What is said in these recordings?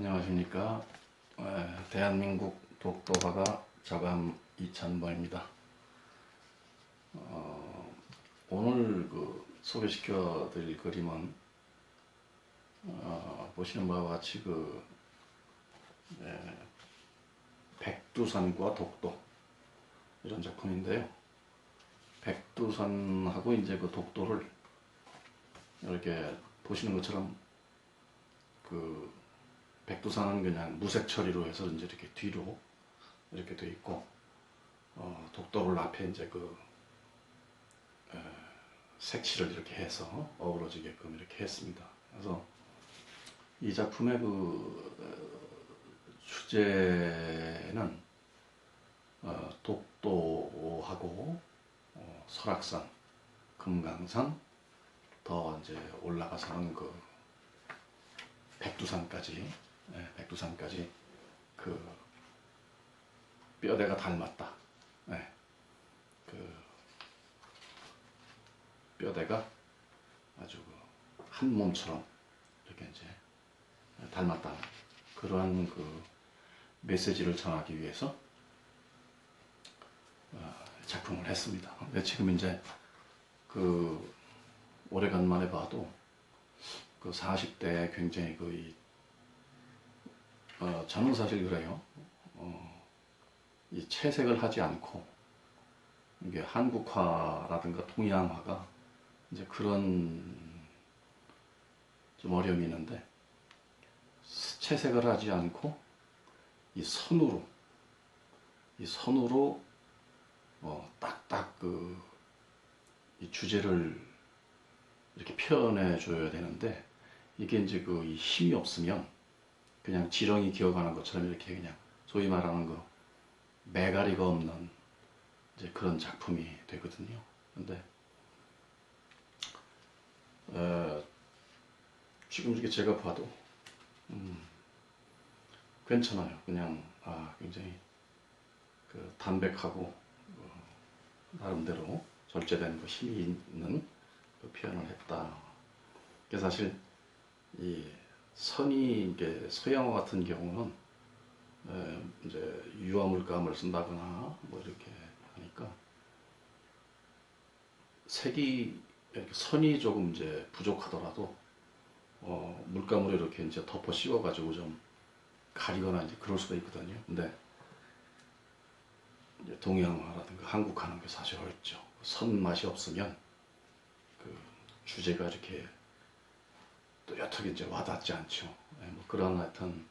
안녕하십니까. 에, 대한민국 독도화가 자감 이찬범입니다. 어, 오늘 그 소개시켜 드릴 그림은 어, 보시는 바와 같이 그 에, 백두산과 독도 이런 작품인데요. 백두산하고 이제 그 독도를 이렇게 보시는 것처럼 그 백두산은 그냥 무색 처리로 해서 이제 이렇게 뒤로 이렇게 돼 있고 어, 독도를 앞에 이제 그 에, 색칠을 이렇게 해서 어우러지게끔 이렇게 했습니다. 그래서 이 작품의 그 어, 주제는 어, 독도하고 어, 설악산, 금강산 더 이제 올라가서는 그 백두산까지 예, 백두산까지 그 뼈대가 닮았다. 예, 그 뼈대가 아주 그한 몸처럼 이렇게 이제 닮았다. 그러한 그 메시지를 전하기 위해서 어, 작품을 했습니다. 근데 지금 이제 그 오래간만에 봐도 그 40대에 굉장히 그 이, 어, 저는 사실 그래요. 어, 이 채색을 하지 않고 이게 한국화라든가 동양화가 이제 그런 좀 어려움이 있는데 채색을 하지 않고 이 선으로 이 선으로 어, 딱딱 그 이 주제를 이렇게 표현해 줘야 되는데 이게 이제 그이 힘이 없으면 그냥 지렁이 기어가는 것처럼 이렇게 그냥 소위 말하는 그 매가리가 없는 이제 그런 작품이 되거든요. 근데 어, 지금 이렇게 제가 봐도 음, 괜찮아요. 그냥 아 굉장히 그 담백하고 어, 나름대로 절제된 그 힘이 있는 그 표현을 했다. 그 사실 이 선이 이게 서양화 같은 경우는 에, 이제 유화물감을 쓴다거나 뭐 이렇게 하니까 색이 선이 조금 이제 부족하더라도 어, 물감으로 이렇게 이제 덮어 씌워 가지고 좀 가리거나 이제 그럴 수가 있거든요. 근데 이제 동양화라든가 한국화는 그 사실 어렵죠. 선 맛이 없으면 그 주제가 이렇게 또렷하게 이제 와닿지 않죠. 예, 뭐 그런 하여튼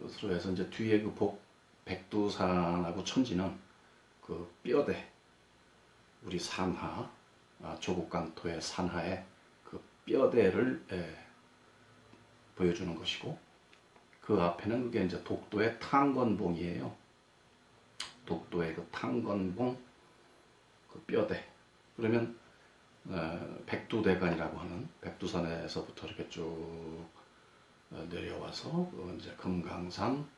것으로 해서 이제 뒤에 그 복, 백두산하고 천지는 그 뼈대 우리 산하 아, 조국 강토의 산하에 그 뼈대를 예, 보여주는 것이고 그 앞에는 그게 이제 독도의 탕건봉이에요. 독도의 그 탕건봉 그 뼈대 그러면 어, 백두대간이라고 하는 백두산에서부터 이렇게 쭉 어, 내려와서 그 이제 금강산,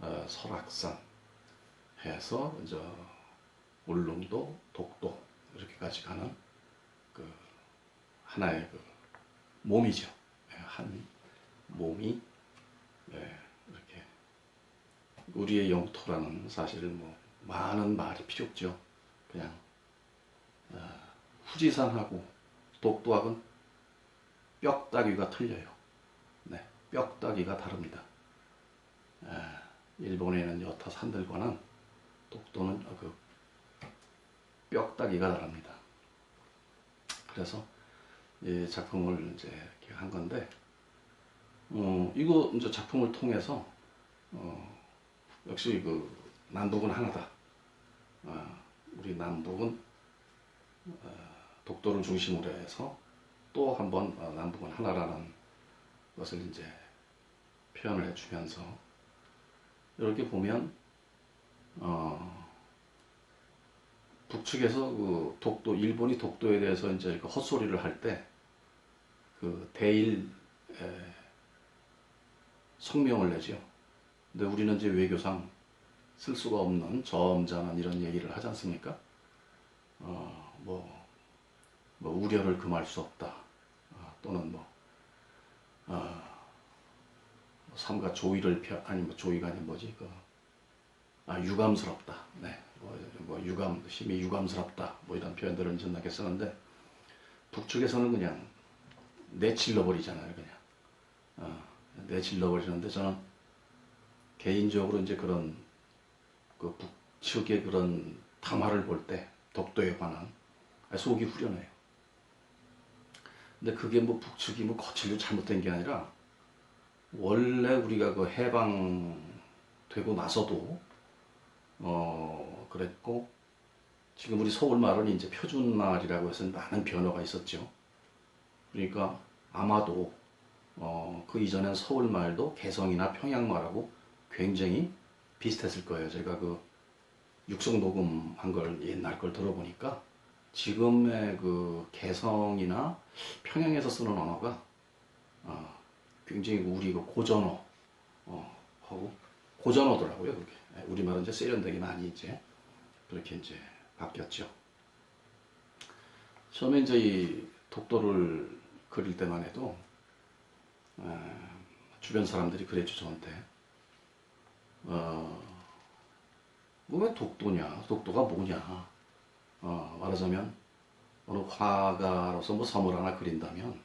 어, 설악산 해서 이제 울릉도, 독도 이렇게까지 가는 그 하나의 그 몸이죠. 예, 한 몸이 예, 이렇게 우리의 영토라는 사실 뭐 많은 말이 필요 없죠. 그냥 어, 후지산하고 독도하고는 뼈다귀가 틀려요. 네, 뼈다귀가 다릅니다. 에, 일본에 있는 여타 산들과는 독도는 그 뼈다귀가 다릅니다. 그래서 이 작품을 이제 한 건데, 어, 이거 이제 작품을 통해서 어, 역시 그 남북은 하나다. 어, 우리 남북은 독도를 중심으로 해서 또 한번 어, 남북은 하나라는 것을 이제 표현을 해주면서 이렇게 보면 어, 북측에서 그 독도 일본이 독도에 대해서 이제 그 헛소리를 할 때 그 대일 에, 성명을 내죠. 근데 우리는 이제 외교상 쓸 수가 없는 저음자는 이런 얘기를 하지 않습니까? 어, 뭐, 뭐 우려를 금할 수 없다. 어, 또는 뭐, 어, 삼가 조의를 펴 아니 뭐 조의가 아니 뭐지 그 아, 유감스럽다. 네. 뭐, 뭐 유감 힘이 유감스럽다. 뭐 이런 표현들을 전하게 쓰는데 북측에서는 그냥 내질러 버리잖아요, 그냥. 어, 내질러 버리는데 저는 개인적으로 이제 그런 그 북측의 그런 담화를 볼 때 독도에 관한 속이 후련해요. 근데 그게 뭐 북측이 뭐 거칠고 잘못된 게 아니라 원래 우리가 그 해방되고 나서도 어 그랬고 지금 우리 서울 말은 이제 표준 말이라고 해서 많은 변화가 있었죠. 그러니까 아마도 어, 그 이전엔 서울 말도 개성이나 평양 말하고 굉장히 비슷했을 거예요. 제가 그 육성 녹음 한 걸 옛날 걸 들어보니까 지금의 그 개성이나 평양에서 쓰는 언어가 어, 굉장히 우리 그 고전어 어, 하고 고전어더라고요. 그게 예, 우리 말은 이제 세련되게 많이 이제 그렇게 이제 바뀌었죠. 처음에 이제 이 독도를 그릴 때만 해도 에, 주변 사람들이 그랬죠 저한테 어, 뭐왜 독도냐 독도가 뭐냐 어, 말하자면 어느 화가로서 뭐 섬을 하나 그린다면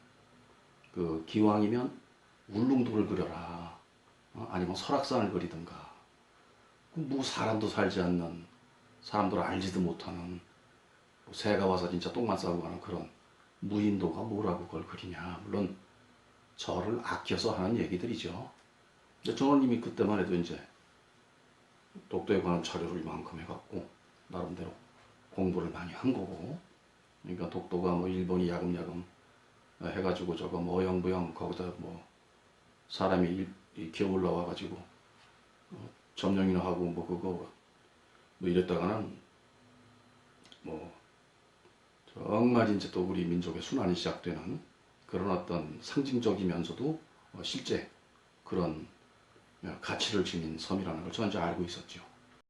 그 기왕이면 울릉도를 그려라. 어, 아니면 설악산을 그리든가. 뭐 사람도 살지 않는 사람들 알지도 못하는 뭐 새가 와서 진짜 똥만 싸고 가는 그런 무인도가 뭐라고 그걸 그리냐. 물론 저를 아껴서 하는 얘기들이죠. 근데 저는 이미 그때만 해도 이제 독도에 관한 자료를 이만큼 해갖고 나름대로 공부를 많이 한 거고 그러니까 독도가 뭐 일본이 야금야금 해가지고 저거 뭐 어영부영 거기다 뭐 사람이 기어 올라와가지고 어, 점령이나 하고 뭐 그거 뭐 이랬다가는 뭐 정말 이제 또 우리 민족의 순환이 시작되는 그런 어떤 상징적이면서도 어, 실제 그런 어, 가치를 지닌 섬이라는 걸 저는 이제 알고 있었죠.